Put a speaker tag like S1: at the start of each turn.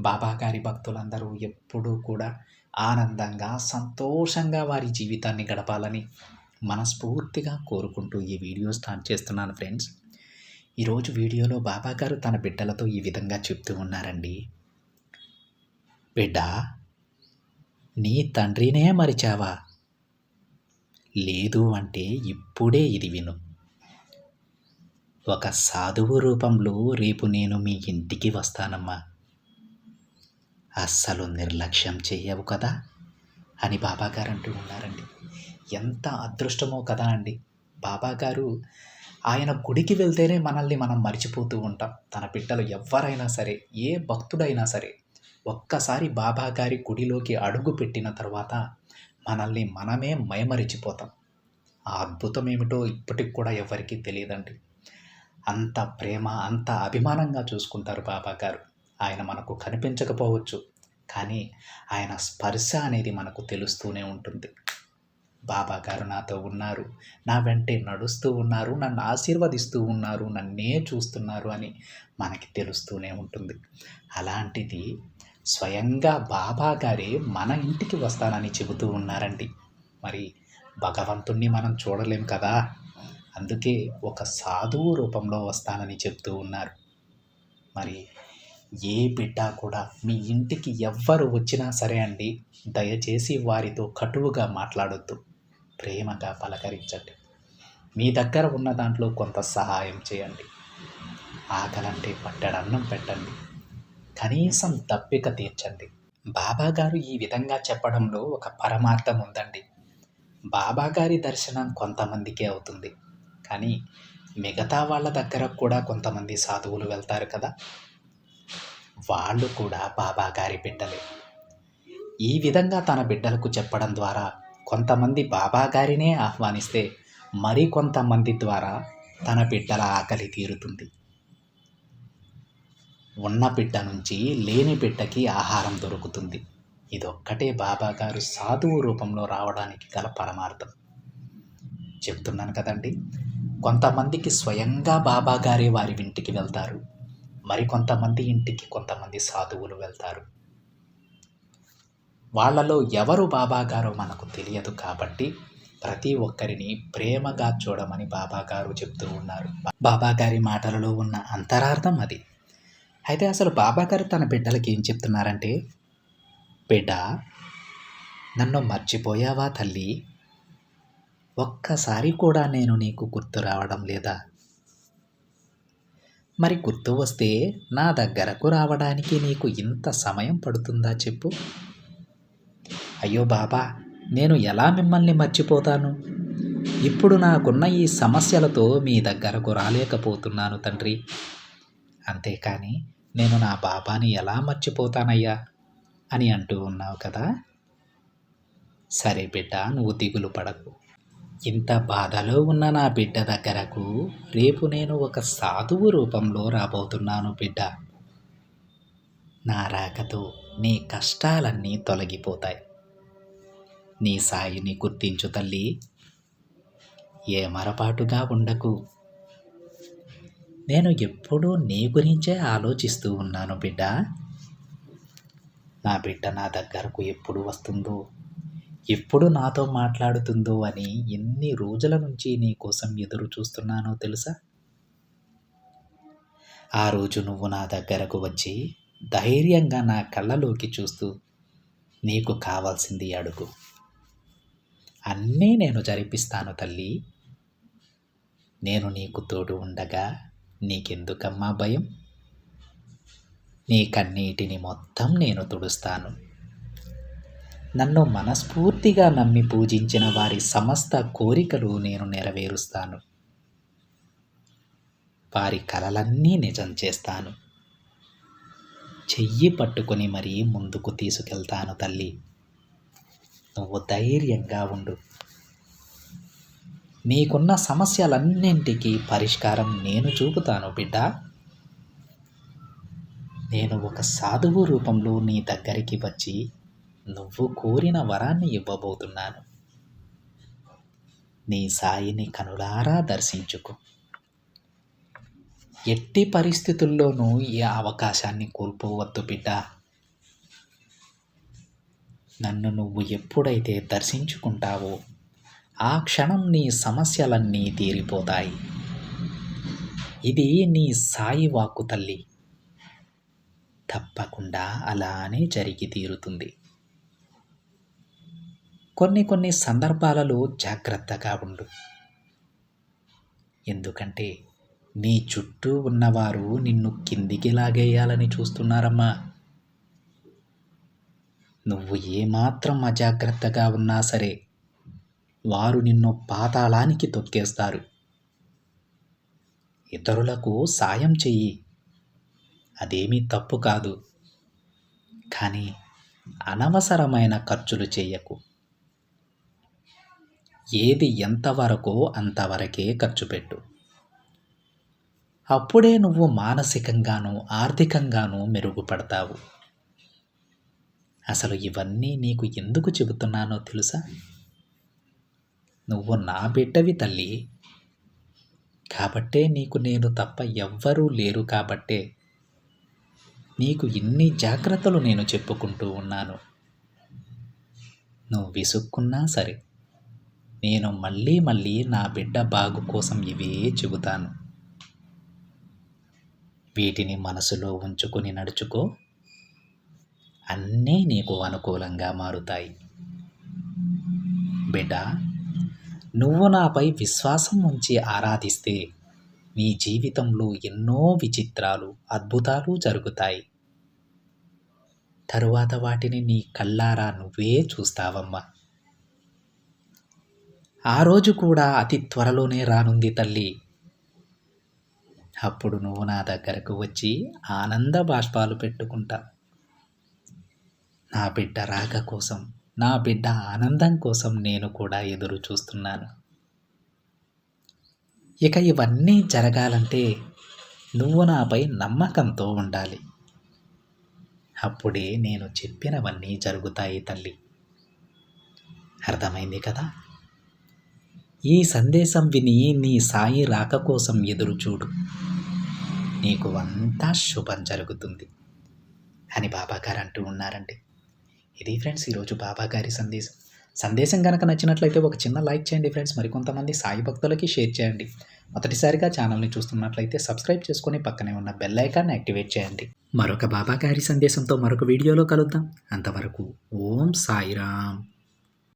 S1: బాబా గారి భక్తులందరూ ఎప్పుడూ కూడా ఆనందంగా సంతోషంగా వారి జీవితాన్ని గడపాలని మనస్ఫూర్తిగా కోరుకుంటూ ఈ వీడియో స్టార్ట్ చేస్తున్నాను ఫ్రెండ్స్. ఈరోజు వీడియోలో బాబా గారు తన బిడ్డలతో ఈ విధంగా చెప్తూ ఉన్నారండి. బిడ్డ నీ తండ్రినే మరిచావా? లేదు అంటే ఇప్పుడే ఇది విను. ఒక సాధువు రూపంలో రేపు నేను మీ ఇంటికి వస్తానమ్మా. అస్సలు నిర్లక్ష్యం చెయ్యవు కదా? అని బాబాగారు అంటూ ఉన్నారండి. ఎంత అదృష్టమో కదా అండి. బాబాగారు ఆయన గుడికి వెళ్తేనే మనల్ని మనం మర్చిపోతూ ఉంటాం. తన బిడ్డలు ఎవరైనా సరే ఏ భక్తుడైనా సరే ఒక్కసారి బాబాగారి గుడిలోకి అడుగు పెట్టిన తర్వాత మనల్ని మనమే మైమరిచిపోతాం. ఆ అద్భుతం ఏమిటో ఇప్పటికి కూడా ఎవరికీ తెలియదండి. అంత ప్రేమ అంత అభిమానంగా చూసుకుంటారు బాబాగారు. ఆయన మనకు కనిపించకపోవచ్చు. కానీ ఆయన స్పర్శ అనేది మనకు తెలుస్తూనే ఉంటుంది. బాబా గారు నాతో ఉన్నారు. నా వెంటే నడుస్తూ ఉన్నారు. నన్ను ఆశీర్వదిస్తూ ఉన్నారు. నన్నే చూస్తున్నారు అని మనకి తెలుస్తూనే ఉంటుంది. అలాంటిది స్వయంగా బాబా గారే మన ఇంటికి వస్తానని చెబుతూ ఉన్నారండి. మరి భగవంతుణ్ణి మనం చూడలేం కదా? అందుకే ఒక సాధువు రూపంలో వస్తానని చెప్తూ ఉన్నారు. మరి ఏ బిడ్డ కూడా మీ ఇంటికి ఎవ్వరు వచ్చినా సరే అండి దయచేసి వారితో కటువుగా మాట్లాడొద్దు. ప్రేమగా పలకరించండి. మీ దగ్గర ఉన్న దాంట్లో కొంత సహాయం చేయండి. ఆకలంటే పట్టడన్నం పెట్టండి. కనీసం తప్పిక తీర్చండి. బాబాగారు ఈ విధంగా చెప్పడంలో ఒక పరమార్థం ఉందండి. బాబాగారి దర్శనం కొంతమందికే అవుతుంది. కానీ మిగతా వాళ్ళ దగ్గర కూడా కొంతమంది సాధువులు వెళ్తారు కదా. వాళ్ళు కూడా బాబా గారి బిడ్డలే. ఈ విధంగా తన బిడ్డలకు చెప్పడం ద్వారా కొంతమంది బాబా గారినే ఆహ్వానిస్తే మరి కొంతమంది ద్వారా తన బిడ్డల ఆకలి తీరుతుంది. ఉన్న బిడ్డ నుంచి లేని బిడ్డకి ఆహారం దొరుకుతుంది. ఇదొక్కటే బాబా గారు సాధువు రూపంలో రావడానికి గల పరమార్థం. చెప్తున్నాను కదండి కొంతమందికి స్వయంగా బాబా గారే వారి ఇంటికి వెళ్తారు. మరికొంతమంది ఇంటికి కొంతమంది సాధువులు వెళ్తారు. వాళ్ళలో ఎవరు బాబాగారో మనకు తెలియదు కాబట్టి ప్రతి ఒక్కరిని ప్రేమగా చూడమని బాబాగారు చెప్తూ ఉన్నారు. బాబాగారి మాటలలో ఉన్న అంతరార్థం అది. అయితే అసలు బాబాగారు తన బిడ్డలకి ఏం చెప్తున్నారంటే బిడ్డ నన్ను మర్చిపోయావా తల్లి? ఒక్కసారి కూడా నేను నీకు గుర్తు రావడం లేదా? మరి గుర్తు వస్తే నా దగ్గరకు రావడానికి నీకు ఇంత సమయం పడుతుందా చెప్పు. అయ్యో బాబా నేను ఎలా మిమ్మల్ని మర్చిపోతాను? ఇప్పుడు నాకున్న ఈ సమస్యలతో మీ దగ్గరకు రాలేకపోతున్నాను తండ్రి. అంతేకాని నేను నా బాబాని ఎలా మర్చిపోతానయ్యా అని అంటూ ఉన్నావు కదా. సరే బిడ్డ నువ్వు దిగులు పడకు. ఇంత బాధలో ఉన్న నా బిడ్డ దగ్గరకు రేపు నేను ఒక సాధువు రూపంలో రాబోతున్నాను బిడ్డ. నా రాకతో నీ కష్టాలన్నీ తొలగిపోతాయి. నీ సాయిని గుర్తించు తల్లి. ఏ మరపాటుగా ఉండకు. నేను ఎప్పుడూ నీ గురించే ఆలోచిస్తూ ఉన్నాను బిడ్డ. నా బిడ్డ నా దగ్గరకు ఎప్పుడు వస్తుందో ఎప్పుడు నాతో మాట్లాడుతుందో అని ఎన్ని రోజుల నుంచి నీ కోసం ఎదురు చూస్తున్నానో తెలుసా? ఆ రోజు నువ్వు నా దగ్గరకు వచ్చి ధైర్యంగా నా కళ్ళలోకి చూస్తూ నీకు కావాల్సింది అడుగు. అన్నీ నేను జరిపిస్తాను తల్లి. నేను నీకు తోడు ఉండగా నీకెందుకమ్మా భయం? నీ కన్నీటిని మొత్తం నేను తుడుస్తాను. నన్ను మనస్ఫూర్తిగా నమ్మి పూజించిన వారి సమస్త కోరికలు నేను నెరవేరుస్తాను. వారి కలలన్నీ నిజం చేస్తాను. చెయ్యి పట్టుకొని మరీ ముందుకు తీసుకెళ్తాను తల్లి. నువ్వు ధైర్యంగా ఉండు. నీకున్న సమస్యలన్నింటికీ పరిష్కారం నేను చూపుతాను బిడ్డ. నేను ఒక సాధువు రూపంలో నీ దగ్గరికి వచ్చి నువ్వు కోరిన వరాన్ని ఇవ్వబోతున్నాను. నీ సాయిని కనులారా దర్శించుకో. ఎట్టి పరిస్థితుల్లోనూ ఈ అవకాశాన్ని కోల్పోవద్దు బిడ్డ. నన్ను నువ్వు ఎప్పుడైతే దర్శించుకుంటావో ఆ క్షణం నీ సమస్యలన్నీ తీరిపోతాయి. ఇది నీ సాయి వాక్కు తల్లి. తప్పకుండా అలానే జరిగి తీరుతుంది. కొన్ని కొన్ని సందర్భాలలో జాగ్రత్తగా ఉండు. ఎందుకంటే నీ చుట్టూ ఉన్నవారు నిన్ను కిందికి లాగేయాలని చూస్తున్నారమ్మా. నువ్వు ఏమాత్రం అజాగ్రత్తగా ఉన్నా సరే వారు నిన్ను పాతాళానికి తొక్కేస్తారు. ఇతరులకు సాయం చెయ్యి. అదేమీ తప్పు కాదు. కానీ అనవసరమైన ఖర్చులు చేయకు ఏది ఎంతవరకో అంతవరకే ఖర్చు పెట్టు అప్పుడే నువ్వు మానసికంగాను ఆర్థికంగాను మెరుగుపడతావు. అసలు ఇవన్నీ నీకు ఎందుకు చెబుతున్నానో తెలుసా? నువ్వు నా బిడ్డవి తల్లి. కాబట్టే నీకు నేను తప్ప ఎవ్వరూ లేరు కాబట్టే నీకు ఇన్ని జాగ్రత్తలు నేను చెప్పుకుంటూ ఉన్నాను. నువ్వు విసుక్కున్నా సరే. నేను మళ్ళీ మళ్ళీ నా బిడ్డ బాగు కోసం ఇవే చెబుతాను. వీటిని మనసులో ఉంచుకొని నడుచుకో. అన్నీ నీకు అనుకూలంగా మారుతాయి. బిడ్డ నువ్వు నాపై విశ్వాసం ఉంచి ఆరాధిస్తే నీ జీవితంలో ఎన్నో విచిత్రాలు అద్భుతాలు జరుగుతాయి. తరువాత వాటిని నీ కళ్ళారా నువ్వే చూస్తావమ్మా. ఆ రోజు కూడా అతి త్వరలోనే రానుంది తల్లి. అప్పుడు నువ్వు నా దగ్గరకు వచ్చి ఆనంద బాష్పాలు పెట్టుకుంటా. నా బిడ్డ రాక కోసం నా బిడ్డ ఆనందం కోసం నేను కూడా ఎదురు చూస్తున్నాను. ఇక ఇవన్నీ జరగాలంటే నువ్వు నాపై నమ్మకంతో ఉండాలి. అప్పుడే నేను చెప్పినవన్నీ జరుగుతాయి తల్లి. అర్థమైంది కదా? ఈ సందేశం విని నీ సాయి రాక కోసం ఎదురు చూడు. నీకు అంతా శుభం జరుగుతుంది. అని బాబాగారు అంటూ ఉన్నారండి. ఇది ఫ్రెండ్స్ ఈరోజు బాబా గారి సందేశం. సందేశం కనుక నచ్చినట్లయితే ఒక చిన్న లైక్ చేయండి ఫ్రెండ్స్. మరికొంతమంది సాయి భక్తులకి షేర్ చేయండి. మొదటిసారిగా ఛానల్ని చూస్తున్నట్లయితే సబ్స్క్రైబ్ చేసుకుని పక్కనే ఉన్న బెల్ ఐకాన్ని యాక్టివేట్ చేయండి. మరొక బాబా గారి సందేశంతో మరొక వీడియోలో కలుద్దాం. అంతవరకు ఓం సాయిరామ్.